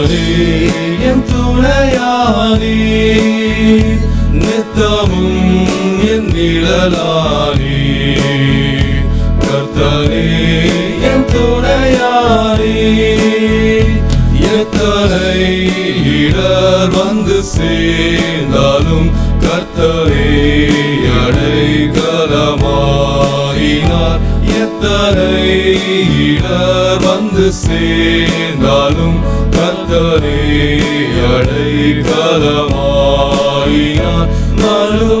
கர்த்தரே என் துணையானே நித்தமும் என் நிழலானே கர்த்தரே என் துணையானே எத்தனை இடர் வந்து சேர்ந்தாலும் கர்த்தரே அடைக்கலமாயினார். எத்தனை இடர் வந்து சேர்ந்தாலும் கர்த்தரே அடைக்கலமாயினார் மறுவாக்களில்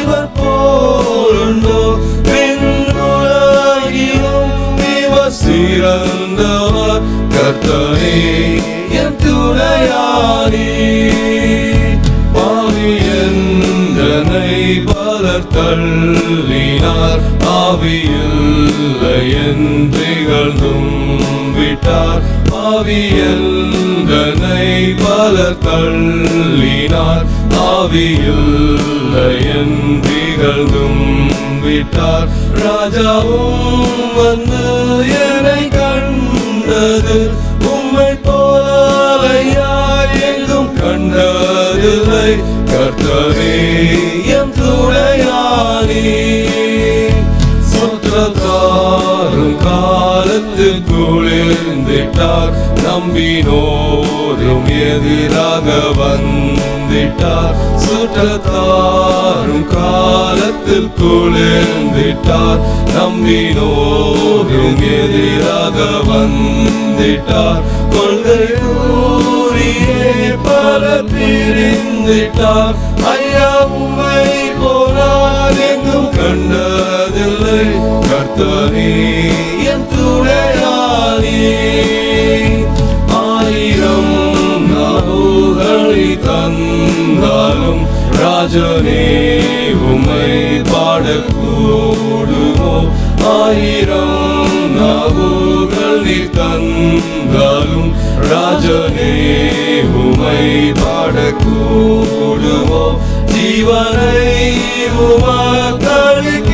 இவர் போலுண்டோ பின்னுலகிலும் இவர் சிறந்தவர். கர்த்தரே என் துணையாரே. பாவியந்தனை பலர் தள்ளினார். ஆவியந்தனை பல தள்ளினார். ஆவியில் திகழ்ந்தும் விட்டார். ராஜாவும் வந்து என்னை கண்டது. உம்மை போலையா எங்கும் கண்டதில்லை. கர்த்தரே எம் காலத்தில் குளிர்ந்திட்டார். நம்பினோரும் எதிராக வந்திட்டார். சுற்றத்தாரும் காலத்தில் குளிர்ந்திட்டார். நம்பினோரும் எதிராக வந்திட்டார். கொள்கை கூறியே பல பிரிந்திட்டார். ஐயா உண்மை போனால் எங்கும் கண்டதில்லை. கர்த்தரே என் துணையானே. ஆயிரம் நாவுகளை தந்தாலும் ராஜனே உமை பாடக்கூடுமோ. ஆயிரம் நாவுகள் நீ தந்தாலும் ராஜனே உமை பாடக்கூடுமோ. ஜீவனை உமக்களிக்கின்றே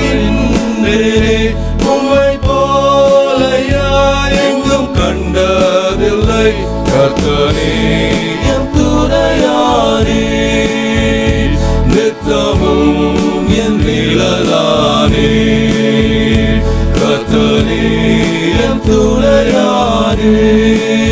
கர்த்தனே என் துணையாரே நித்தமும் என் நிழலானே. கர்த்தனே என் துணையாரே.